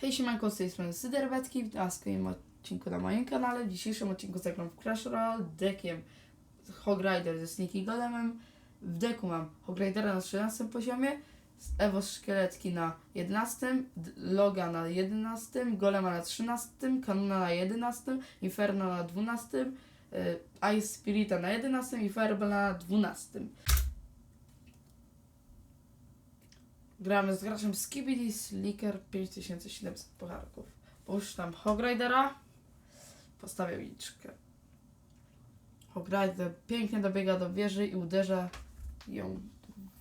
Hej siemanko, z tej strony Syderbecki, w kolejnym odcinku na moim kanale. W dzisiejszym odcinku zagram w Crash Royale deckiem Hog Rider ze Sneaky Golemem. W deku mam Hog Ridera na 13 poziomie, Evo Szkieletki na 11, D- Loga na 11, Golema na 13, Kanuna na 11, Inferno na 12, y, Ice Spirita na 11 i Fireball na 12. Gramy z graczem Skibidi Slicker 5700 pucharków. Puszczam Hog Ridera. Postawię liczkę. Hog Rider pięknie dobiega do wieży i uderza ją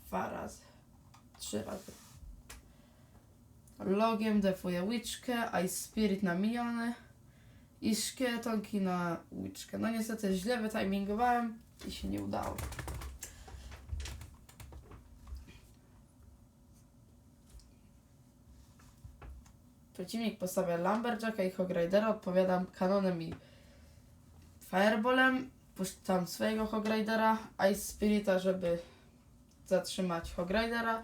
dwa razy. Trzy razy. Logiem defuje Witchkę, Ice Spirit na miniony i szkieletonki na Witchkę. No niestety źle wytimingowałem i się nie udało. Przeciwnik postawia Lumberjacka i Hog Ridera, odpowiadam kanonem i Fireballem. Puszczam swojego Hog Ridera, Ice Spirita, żeby zatrzymać Hog Ridera.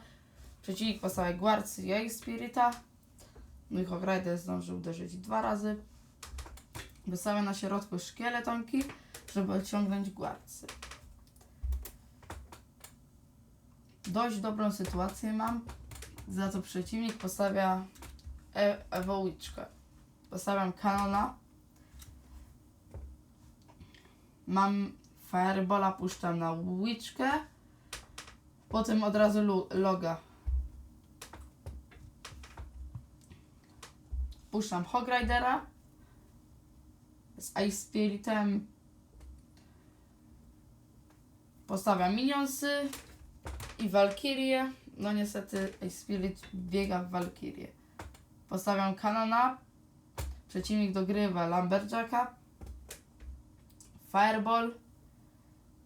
Przeciwnik postawia Guards i Ice Spirita. Mój Hog Rider zdążył uderzyć dwa razy. Wystawia na środku szkieletonki, żeby odciągnąć Guardsy. Dość dobrą sytuację mam. Za to przeciwnik postawia e- ewołyczkę. Postawiam kanona. Mam firebola, puszczam na łyczkę. Potem od razu loga. Puszczam Hog Ridera z Ice Spiritem. Postawiam minionsy i Valkyrie. No niestety Ice Spirit biega w Valkyrie. Postawiam kanona. Przeciwnik dogrywa Lumberjacka. Fireball.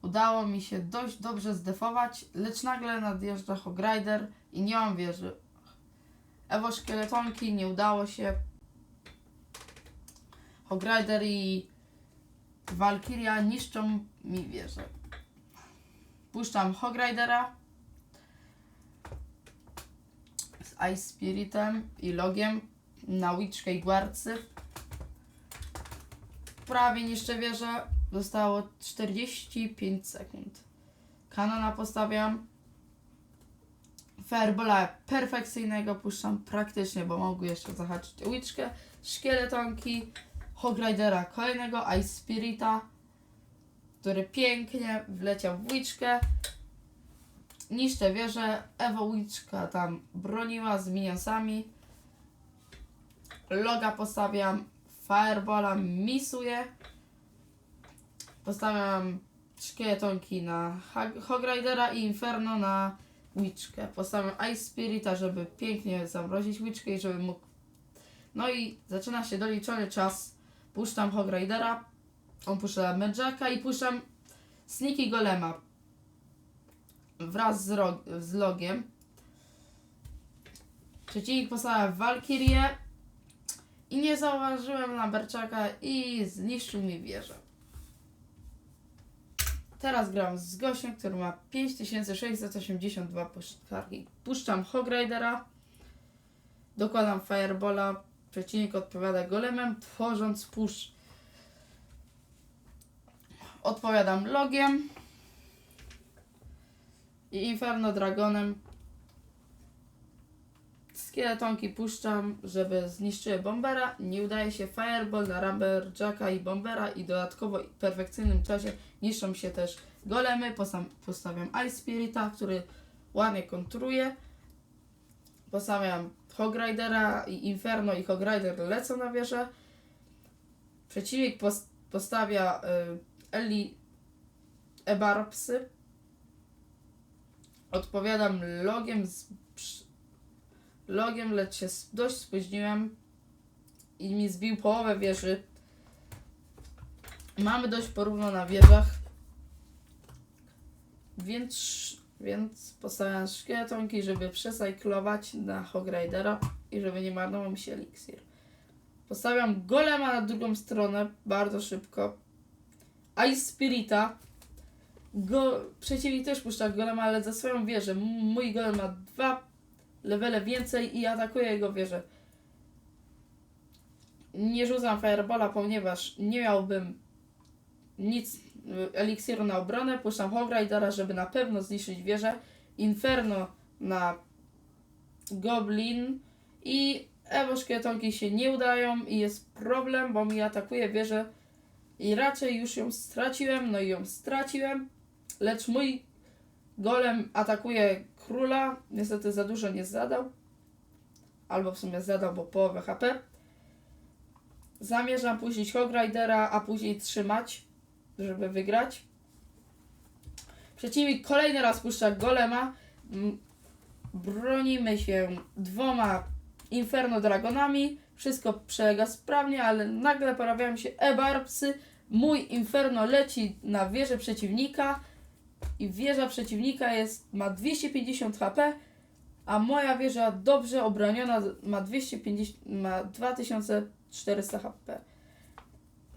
Udało mi się dość dobrze zdefować, lecz nagle nadjeżdża Hog Rider i nie mam wieży. Ewo szkieletonki nie udało się. Hog Rider i Valkyria niszczą mi wieżę. Puszczam Hog Ridera z Ice Spiritem i Logiem na Witchkę i Guardsy. Prawie niszczę wieżę. Zostało 45 sekund. Kanona postawiam. Firebola perfekcyjnego puszczam praktycznie, bo mogę jeszcze zahaczyć o. Szkieletonki. Hog Ridera kolejnego. Ice Spirita. Który pięknie wleciał w Witchkę. Niszczę wieżę. Evo Witchka tam broniła z minionsami. Loga postawiam. Firebola misuję. Postawiam szkieletonki na Hag- Hog Ridera i Inferno na Witchkę. Postawiam Ice Spirita, żeby pięknie zamrozić Witchkę i żeby mógł... No i zaczyna się doliczony czas. Puszczam Hog Ridera, on puszcza Medjacka i puszczam Sneaky Golema wraz z, z logiem. Przeciwnik postawia Valkyrię i nie zauważyłem Lamberczaka i zniszczył mi wieżę. Teraz gram z gościem, który ma 5682 puszczarki. Puszczam Hog Ridera, dokładam Firebola, przeciwnik odpowiada golemem, tworząc push. Odpowiadam logiem i Inferno Dragonem. Skeletonki puszczam, żeby zniszczyły Bombera. Nie udaje się Fireball na Lumberjacka i Bombera i dodatkowo w perfekcyjnym czasie niszczą się też golemy. Postawiam Ice Spirita, który ładnie kontruje. Postawiam Hog Ridera i Inferno i Hog Rider lecą na wieżę. Przeciwnik pos- postawia y, Eli Ebarpsy. Odpowiadam logiem z logiem, lecz się dość spóźniłem i mi zbił połowę wieży. Mamy dość porówno na wieżach. Więc, więc postawiam szkieletonki, żeby przesajklować na Hog Ridera i żeby nie marnował mi się eliksir. Postawiam golema na drugą stronę bardzo szybko. Ice Spirita. Go, przeciwnik też puszcza golema, ale za swoją wieżę. Mój golem ma dwa levele więcej i atakuje jego wieżę. nie rzucam Firebola, ponieważ nie miałbym nic y, eliksiru na obronę. Puszczam Hogridera, żeby na pewno zniszczyć wieżę. Inferno na Goblin i Ewo szkietonki się nie udają i jest problem, bo mi atakuje wieżę i raczej już ją straciłem, no i ją straciłem, lecz mój golem atakuje króla, niestety za dużo nie zadał, albo w sumie zadał, bo połowę HP. Zamierzam puścić Hogridera, a później trzymać, żeby wygrać. Przeciwnik kolejny raz puszcza golema. Bronimy się dwoma Inferno Dragonami. Wszystko przelega sprawnie, ale nagle pojawiają się Ebarbsy. Mój Inferno leci na wieżę przeciwnika i wieża przeciwnika jest, ma 250 HP, a moja wieża dobrze obroniona ma 250, ma 2400 HP.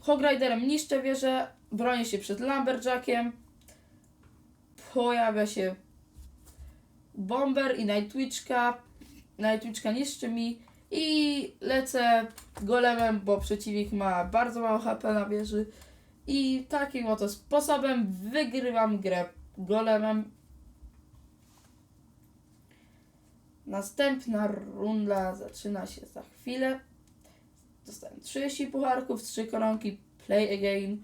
Hogriderem niszczę wieżę, bronię się przed Lumberjackiem, pojawia się Bomber i Nightwitchka, Nightwitchka niszczy mi i lecę golemem, bo przeciwnik ma bardzo mało HP na wieży i takim oto sposobem wygrywam grę golemem. Następna runda zaczyna się za chwilę. Dostałem 30 pucharków, 3 koronki, play again.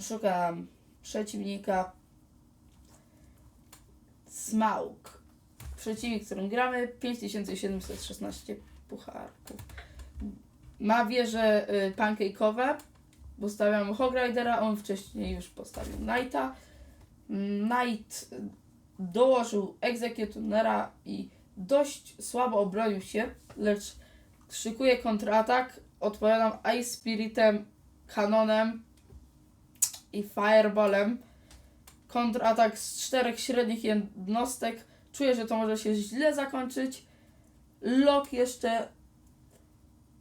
Szukam przeciwnika. Smaug. Przeciwnik, którym gramy, 5716 pucharków. Ma wieże y, pancake'owe. Postawiam Hogridera, on wcześniej już postawił Knighta. Knight dołożył Executionera i dość słabo obronił się, lecz szykuje kontratak. Odpowiadam Ice Spiritem, Kanonem i Fireballem. Kontratak z czterech średnich jednostek. Czuję, że to może się źle zakończyć. Lok jeszcze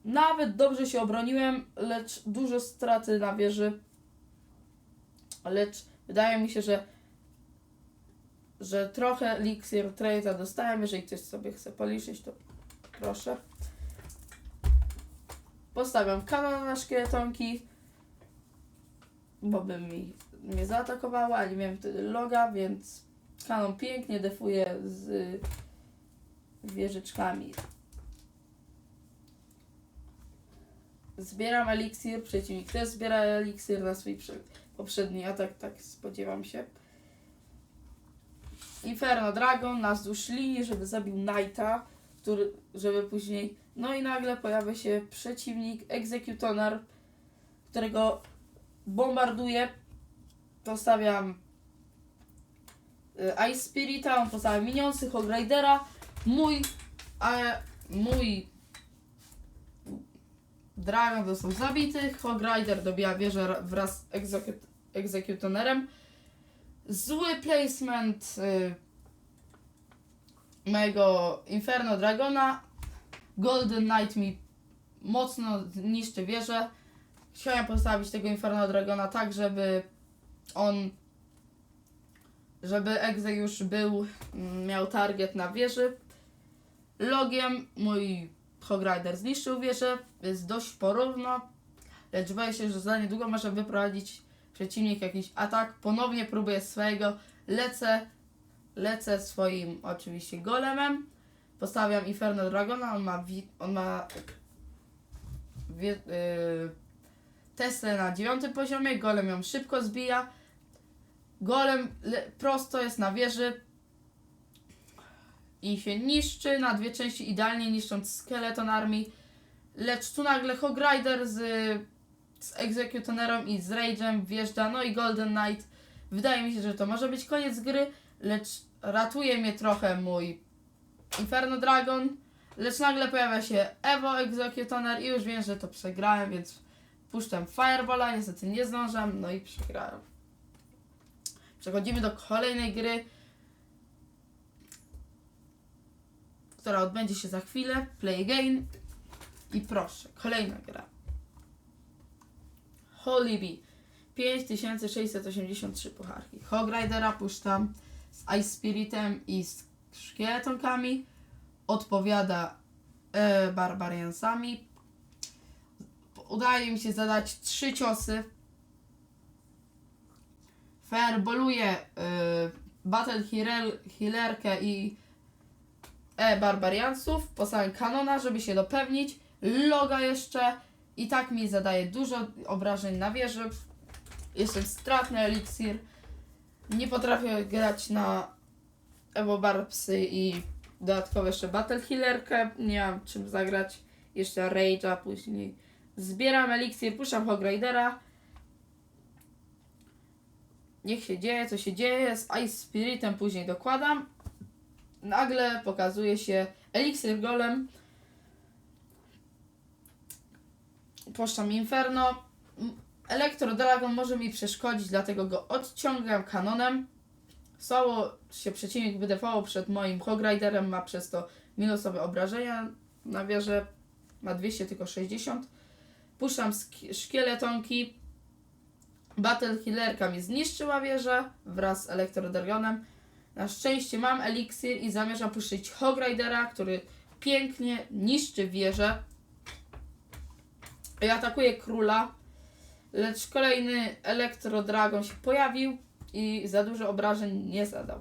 nawet dobrze się obroniłem, lecz dużo straty na wieży. Lecz wydaje mi się, że że trochę Elixir Trade'a dostałem. Jeżeli ktoś sobie chce policzyć, to proszę. Postawiam kanon na szkieletonki, bo by mi mnie zaatakowała, ale nie miałem wtedy loga, więc kanon pięknie defuje z wieżyczkami. Zbieram eliksir, przeciwnik też zbiera eliksir na swój prze- poprzedni atak, tak spodziewam się. Inferno Dragon na wzdłuż linii, żeby zabił Knighta, który, żeby później... No i nagle pojawia się przeciwnik, Executioner, którego bombarduję. Postawiam y, Ice Spirita, on postawia minionsy, Hogridera. Mój, a mój Dragon został zabity, Hogrider dobija wieżę ra- wraz z Execut- Executionerem. Zły placement y, mojego Inferno Dragona. Golden Knight mi mocno niszczy wieżę. Chciałem postawić tego Inferno Dragona tak, żeby on żeby Exe już był, mm, miał target na wieży. Logiem mój Hogrider zniszczył wieżę, jest dość porówno, lecz boję się, że za niedługo może wyprowadzić przeciwnik jakiś atak. Ponownie próbuję swojego, lecę, lecę swoim oczywiście golemem. Postawiam Inferno Dragona, on ma, wi- on ma wie, yy, na dziewiątym poziomie, golem ją szybko zbija. Golem le- prosto jest na wieży i się niszczy na dwie części, idealnie niszcząc skeleton armii. Lecz tu nagle Hogrider z, z Executionerem i z Rage'em wjeżdża, no i Golden Knight. Wydaje mi się, że to może być koniec gry, lecz ratuje mnie trochę mój Inferno Dragon. Lecz nagle pojawia się Evo Executioner i już wiem, że to przegrałem, więc puszczam Fireballa, niestety nie zdążam, no i przegrałem. Przechodzimy do kolejnej gry, która odbędzie się za chwilę. Play again. I proszę, kolejna gra. Holy Bee. 5683 pucharki. Hogridera puszczam z Ice Spiritem i z szkieletonkami. Odpowiada e, Barbariansami. udaje mi się zadać trzy ciosy. Fireboluję y, Battle Healer, Healerkę i E Barbariansów. Postawię kanona, żeby się dopewnić. Loga jeszcze. I tak mi zadaje dużo obrażeń na wieży. Jestem stratny eliksir. Nie potrafię grać na Evo Barbsy i dodatkowo jeszcze Battle Healerkę. Nie mam czym zagrać. Jeszcze Rage'a później. Zbieram eliksir, puszczam Hog Ridera. Niech się dzieje, co się dzieje. Z Ice Spiritem później dokładam. Nagle pokazuje się eliksir golem. Puszczam Inferno. Elektro Dragon może mi przeszkodzić, dlatego go odciągam kanonem. Słało się przeciwnik wydefował przed moim Hog Riderem, ma przez to minusowe obrażenia na wieżę. Ma 200, tylko 60. Puszczam szkieletonki. Battle Healerka mi zniszczyła wieżę wraz z Elektro Dragonem. Na szczęście mam eliksir i zamierzam puszczyć Hog Ridera, który pięknie niszczy wieżę. I atakuje króla. Lecz kolejny Elektro Dragon się pojawił i za dużo obrażeń nie zadał.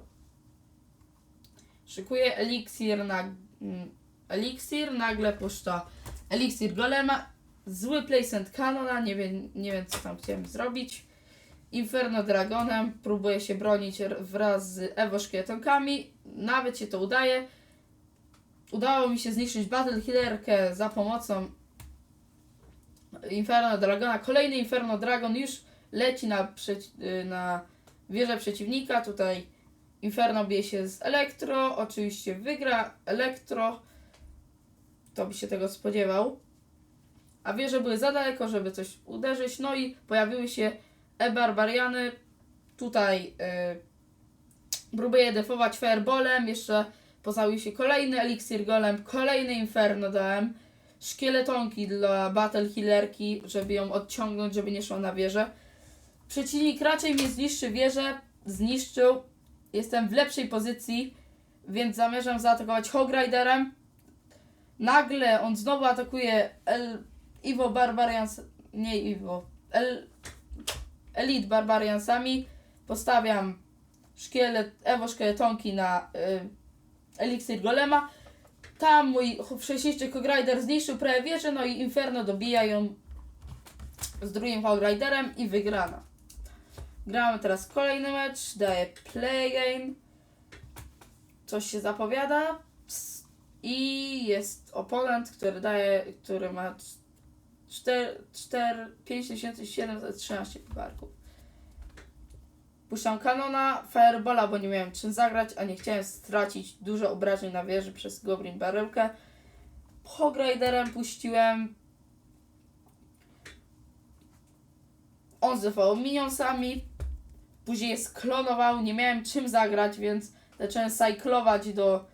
Szykuje eliksir na. mm, Eliksir nagle puszcza eliksir golema. Zły placement kanona, nie wiem, nie wiem co tam chciałem zrobić. Inferno Dragonem próbuje się bronić wraz z Evo szkieletonkami. Nawet się to udaje. Udało mi się zniszczyć Battle Healerkę za pomocą Inferno Dragona. Kolejny Inferno Dragon już leci na, y, na wieżę przeciwnika. Tutaj Inferno bije się z Elektro. Oczywiście wygra Elektro. To by się tego spodziewał. A wieże były za daleko, żeby coś uderzyć. No i pojawiły się E-Barbariany. Tutaj y, próbuję defować Fireballem. Jeszcze pojawił się kolejny Elixir Golem. Kolejny Inferno dałem. Szkieletonki dla Battle Healerki, żeby ją odciągnąć, żeby nie szła na wieżę. Przeciwnik raczej mnie zniszczy wieżę. Zniszczył. Jestem w lepszej pozycji, więc zamierzam zaatakować Hog Riderem. Nagle on znowu atakuje El... Iwo Barbarians... Nie Iwo. El... Elite Barbariansami. Postawiam szkielet, Ewo szkieletonki na y, Elixir Golema. Tam mój wcześniejszy Hog Rider zniszczył prawie wieżę, no i Inferno dobija ją z drugim Hog Riderem i wygrana. Gramy teraz kolejny mecz, daję play game. Coś się zapowiada. I jest oponent, który daje, który ma 4, 4, 5713 pucharków. Puszczam kanona, fireballa, bo nie miałem czym zagrać, a nie chciałem stracić dużo obrażeń na wieży przez Goblin Baryłkę. Hog Riderem puściłem. On zewał minionsami. Później je sklonował, nie miałem czym zagrać, więc zacząłem cyklować do,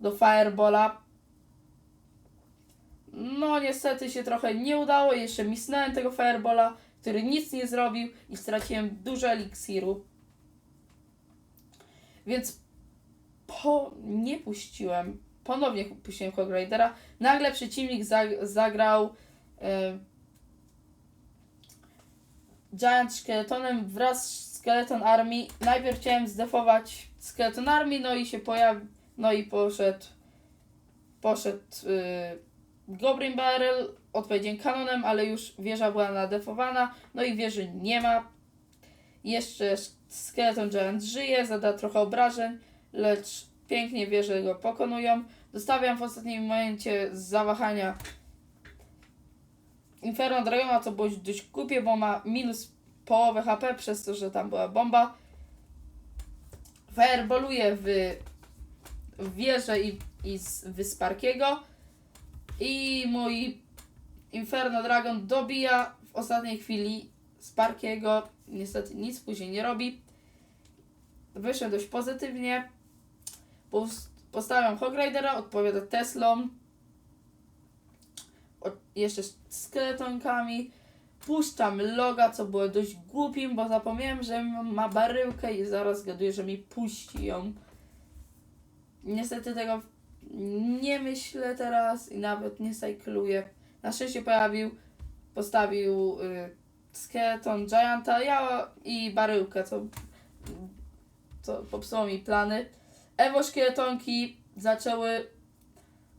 do Fireballa. No niestety się trochę nie udało, jeszcze misnąłem tego Fireballa, który nic nie zrobił i straciłem dużo eliksiru. Więc po, nie puściłem, ponownie puściłem Hog Ridera. Nagle przeciwnik zag, zagrał e, Giant Skeletonem wraz z Skeleton Army. Najpierw chciałem zdefować Skeleton Army, no i się pojawił, no i poszedł, poszedł y, Goblin Barrel, odpowiedziałem kanonem, ale już wieża była nadefowana, no i wieży nie ma. Jeszcze Skeleton Giant żyje, zada trochę obrażeń, lecz pięknie wieże go pokonują. Dostawiam w ostatnim momencie z zawahania Inferno Dragona, to było dość głupie, bo ma minus połowę HP przez to, że tam była bomba. Fireballuje w wieżę i, i z Wysparkiego. I mój Inferno Dragon dobija w ostatniej chwili Sparkiego. Niestety nic później nie robi. Wyszedł dość pozytywnie. Pos- Postawiam Hog Ridera, odpowiada Teslą. Jeszcze z skeletonkami. Puszczam loga, co było dość głupim, bo zapomniałem, że ma baryłkę i zaraz gaduję, że mi puści ją. Niestety tego nie myślę teraz i nawet nie cykluję. Na szczęście pojawił postawił y, Skeleton Gianta ja i baryłkę, co, co popsuło mi plany. Ewo szkieletonki zaczęły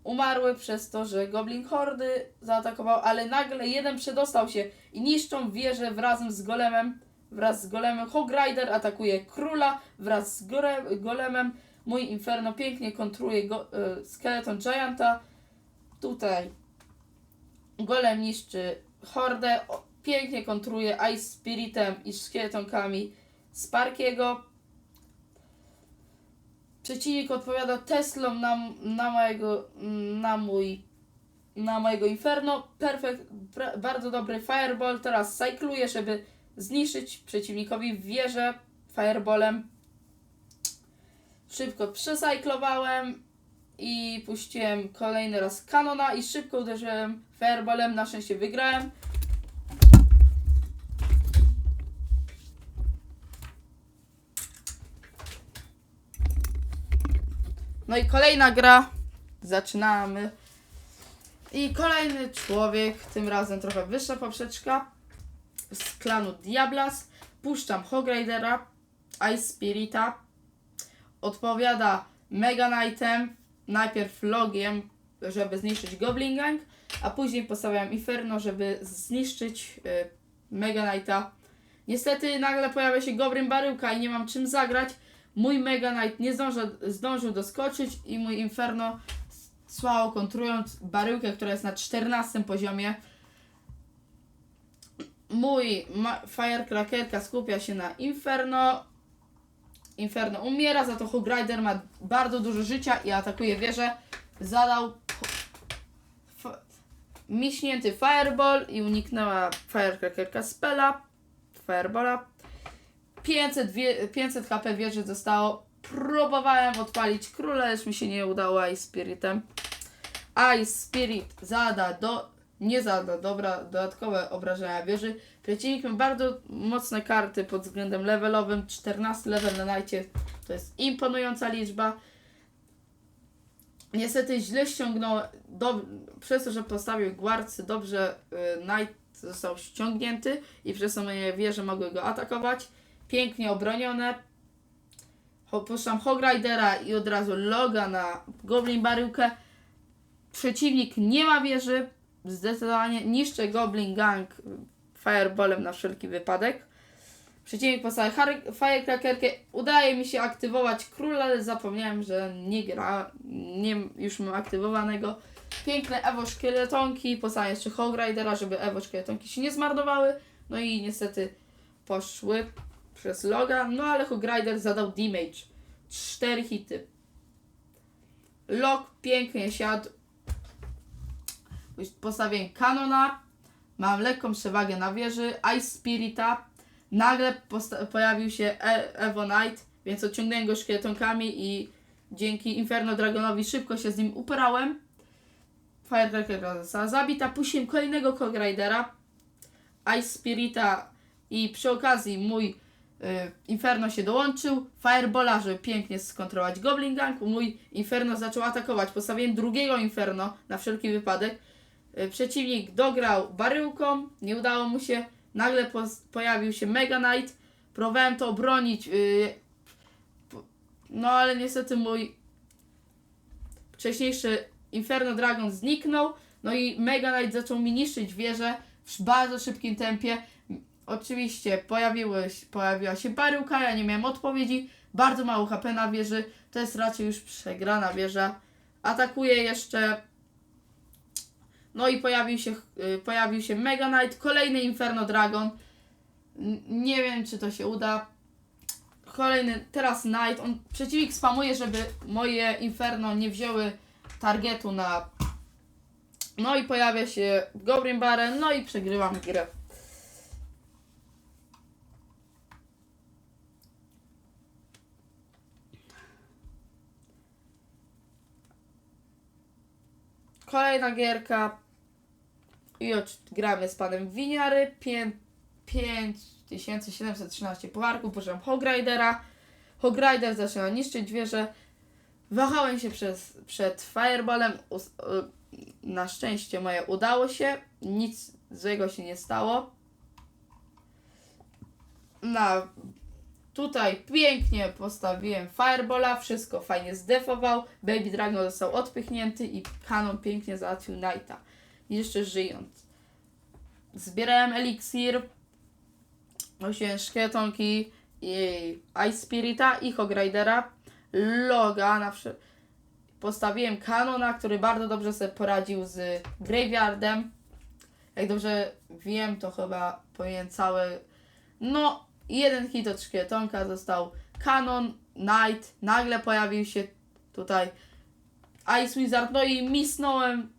umarły przez to, że Goblin Hordy zaatakował, ale nagle jeden przedostał się i niszczą wieżę wraz z golemem. Wraz z golemem Hog Rider atakuje króla wraz z gore, golemem. Mój Inferno pięknie kontruje go, y, Skeleton Gianta. Tutaj golem niszczy hordę. O, pięknie kontruje Ice Spiritem i szkieletonkami Sparkiego. Przeciwnik odpowiada Teslą na, na mojego, na mój, na mojego Inferno. Perfekt, bardzo dobry Fireball. Teraz cycluję, żeby zniszczyć przeciwnikowi wieżę Fireballem. Szybko przecyklowałem i puściłem kolejny raz kanona i szybko uderzyłem Fireballem. Na szczęście wygrałem. No i kolejna gra. Zaczynamy. I kolejny człowiek, tym razem trochę wyższa poprzeczka. Z klanu Diablas. Puszczam Hog Ridera, Ice Spirita. Odpowiada Mega Knightem. Najpierw logiem, żeby zniszczyć Goblin Gang, a później postawiam Inferno, żeby zniszczyć y, Mega Knighta. Niestety nagle pojawia się Goblin Baryłka i nie mam czym zagrać. Mój Mega Knight nie zdążył, doskoczyć i mój Inferno słabo kontrując baryłkę, która jest na 14 poziomie. Mój Firecrackerka skupia się na Inferno. Inferno umiera, za to Hog Rider ma bardzo dużo życia i atakuje wieżę. Zadał miśnięty Fireball i uniknęła Firecrackerka spela. Firebola. 500, wie, 500 HP wieży zostało. Próbowałem odpalić króla, lecz mi się nie udało Ice Spiritem. Ice Spirit zada do, nie zada dobra, dodatkowe obrażenia wieży. Przeciwnik ma bardzo mocne karty pod względem levelowym. 14 level na Knightie to jest imponująca liczba. Niestety źle ściągnął, do, przez to, że postawił guardcy, dobrze y, Knight został ściągnięty i przez to moje wieże mogły go atakować. Pięknie obronione. Puszczam Hog Ridera i od razu loga na Goblin Baryłkę. Przeciwnik nie ma wieży. Zdecydowanie niszczę Goblin Gang Fireballem na wszelki wypadek. Przeciwnik postawił har- Firecrackerkę. Udaje mi się aktywować króla, ale zapomniałem, że nie gra. Nie, już mam aktywowanego. Piękne Evo Szkieletonki. Postawię jeszcze Hog Ridera, żeby Evo Szkieletonki się nie zmarnowały. No i niestety poszły przez loga. No ale Hog Rider zadał damage. Cztery hity. Log pięknie siadł. Postawiłem kanona. Mam lekką przewagę na wieży. Ice Spirita. Nagle pojawił się e- Evo Knight, więc odciągnąłem go szkieletonkami i dzięki Inferno Dragonowi szybko się z nim uporałem. Firecracker została zabita. Puściłem kolejnego Ridera. Ice Spirita i przy okazji mój y, Inferno się dołączył. Firebola, żeby pięknie skontrolować Goblin Gang. Mój Inferno zaczął atakować. Postawiłem drugiego Inferno na wszelki wypadek. Y, Przeciwnik dograł baryłką, nie udało mu się. Nagle pos- pojawił się Mega Knight. Próbowałem to obronić. y, po- no ale niestety mój wcześniejszy Inferno Dragon zniknął. No i Mega Knight zaczął mi niszczyć wieżę w bardzo szybkim tempie. Oczywiście pojawiły, pojawiła się baryłka, ja nie miałem odpowiedzi. Bardzo mało HP na wieży. To jest raczej już przegrana wieża. Atakuje jeszcze. No i pojawił się, y, pojawił się Mega Knight, kolejny Inferno Dragon. Nie wiem, czy to się uda. Kolejny, teraz Knight. On, przeciwnik spamuje, żeby moje Inferno nie wzięły targetu na. No i pojawia się Goblin Baron, no i przegrywam grę. Kolejna gierka. I gramy z panem Winiary. Pię- 5713 pucharków. Puszczam Hog Ridera. Hog Rider zaczyna niszczyć wieżę. Wahałem się przez, przed Fireballem. Y, na szczęście moje udało się. Nic złego się nie stało. Na tutaj pięknie postawiłem Firebola, wszystko fajnie zdefował, Baby Dragon został odpychnięty i Kanon pięknie załatwił Knighta. Jeszcze żyjąc. Zbierałem eliksir, nosiłem szkietonki i Ice Spirita i Hogridera, Loga na Postawiłem Kanona, który bardzo dobrze sobie poradził z Graveyardem. Jak dobrze wiem, to chyba powinien cały. No, jeden hit od szkietonka został Kanon, Knight. Nagle pojawił się tutaj Ice Wizard. No i misnąłem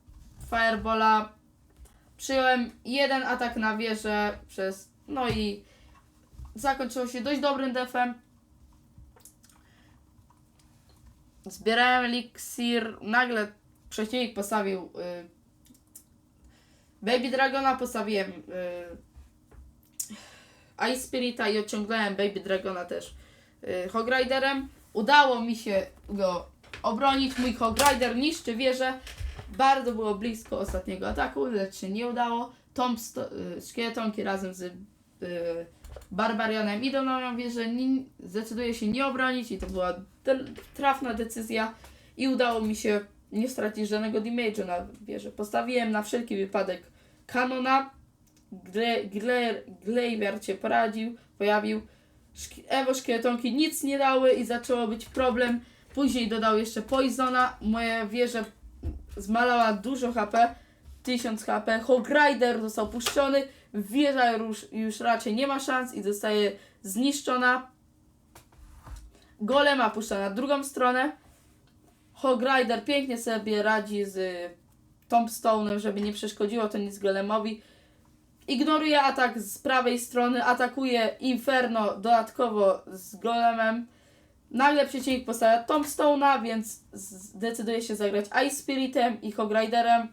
Firebola. Przyjąłem jeden atak na wieżę przez. No i zakończyło się dość dobrym defem. Zbierałem eliksir, nagle przeciwnik postawił y, Baby Dragona, postawiłem y, Ice Spirita i odciągnąłem Baby Dragona też y, Hogriderem. Udało mi się go obronić. Mój Hogrider niszczy wieżę. Bardzo było blisko ostatniego ataku, lecz się nie udało. Tom y, szkieletonki razem z y, Barbarianem idą na moją wieżę, zdecyduje się nie obronić i to była trafna decyzja i udało mi się nie stracić żadnego damage'u na wieżę. Postawiłem na wszelki wypadek kanona, Gle, gle, Glaiver się poradził, pojawił, Ewo szkieletonki nic nie dały i zaczęło być problem. Później dodał jeszcze Poisona, moja wieża zmalała dużo HP, 1000 HP, Hogrider został puszczony, wieża już, już raczej nie ma szans i zostaje zniszczona. Golema puszcza na drugą stronę. Hogrider pięknie sobie radzi z Tombstone'em, żeby nie przeszkodziło to nic Golemowi. Ignoruje atak z prawej strony, atakuje Inferno dodatkowo z Golemem. Nagle przeciwnik postawia Tombstone'a, więc zdecyduje się zagrać Ice Spiritem i Hogriderem.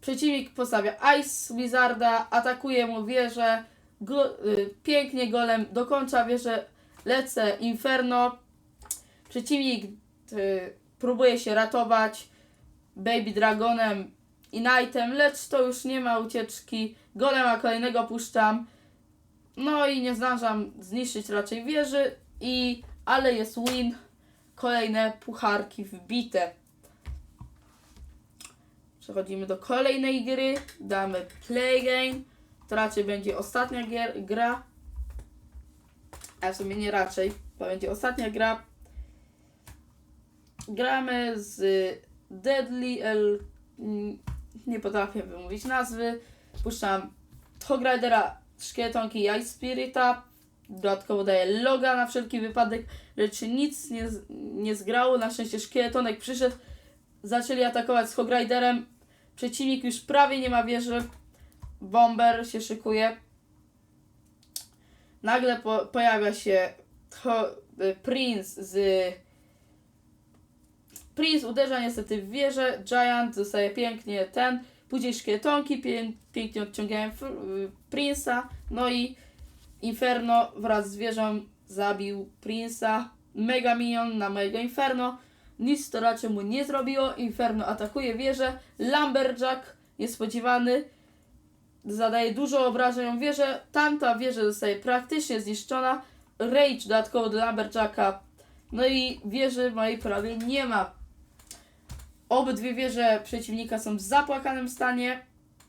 Przeciwnik postawia Ice Wizarda, atakuje mu wieżę, go, y, pięknie golem dokończa wieżę, lecę Inferno. Przeciwnik y, próbuje się ratować Baby Dragonem i Knightem, lecz to już nie ma ucieczki. Golema kolejnego puszczam. No i nie zdążam zniszczyć raczej wieży i ale jest win. Kolejne pucharki wbite. Przechodzimy do kolejnej gry. Damy play game. To raczej będzie ostatnia gier, gra. A w sumie nie raczej, bo będzie ostatnia gra. Gramy z Deadly L. mm, Nie potrafię wymówić nazwy. Puszczam Hogridera, Szkieletonki i Ice Spirita. Dodatkowo daję loga na wszelki wypadek, lecz nic nie, nie zgrało. Na szczęście szkieletonek przyszedł. Zaczęli atakować z Hogriderem. Przeciwnik już prawie nie ma wieży. Bomber się szykuje. Nagle po, pojawia się ho, y, Prince z. Prince uderza niestety w wieżę. Giant zostaje pięknie ten. Później szkieletonki pię, pięknie odciągają f- y, Prince'a. No i Inferno wraz z wieżą zabił Prince'a. Mega Minion na mojego Inferno. Nic to raczej mu nie zrobiło. Inferno atakuje wieżę. Lumberjack niespodziewany zadaje dużo obrażeń wieżę. Tamta wieża zostaje praktycznie zniszczona. Rage dodatkowo do Lumberjacka. No i wieży mojej prawie nie ma. Obydwie wieże przeciwnika są w zapłakanym stanie.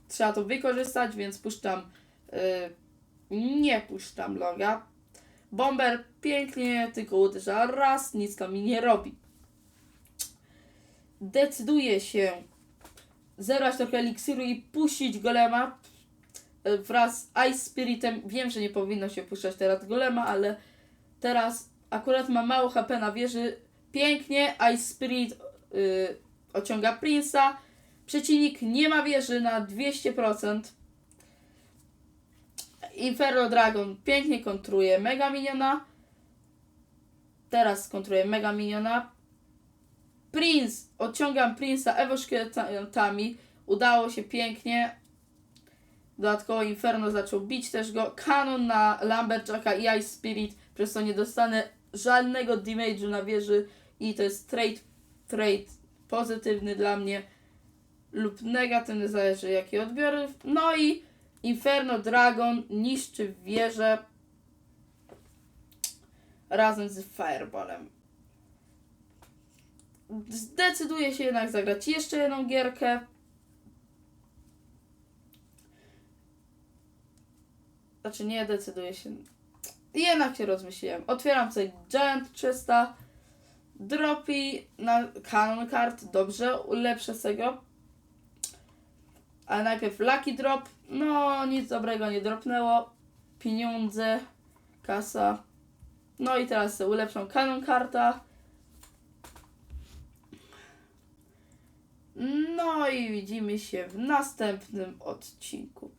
Trzeba to wykorzystać, więc puszczam. Yy, nie puszczam loga. Bomber pięknie tylko uderza raz, nic to mi nie robi. Decyduje się zebrać trochę eliksiru i puścić golema e, wraz z Ice Spiritem. Wiem, że nie powinno się puszczać teraz golema, ale teraz akurat ma mało HP na wieży. Pięknie Ice Spirit y, ociąga Prince'a. Przeciwnik nie ma wieży na 200%. Inferno Dragon pięknie kontruje Mega Miniona. Teraz kontruje Mega Miniona. Prince, odciągam Prince'a Evo szkieletami. Udało się pięknie. Dodatkowo Inferno zaczął bić też go. Kanon na Lumberjacka i Ice Spirit, przez co nie dostanę żadnego damage'u na wieży. I to jest trade, trade pozytywny dla mnie. lub negatywny, zależy jakie odbiory. No i Inferno Dragon niszczy wieżę razem z Fireballem. Zdecyduję się jednak zagrać jeszcze jedną gierkę. Znaczy nie decyduję się. Jednak się rozmyśliłem. Otwieram sobie Giant 300. Dropi na Canon Card. Dobrze, ulepszę tego. Ale najpierw Lucky Drop. No, nic dobrego nie dropnęło. Pieniądze, kasa. No i teraz sobie ulepszam Canon Karta. No i widzimy się w następnym odcinku.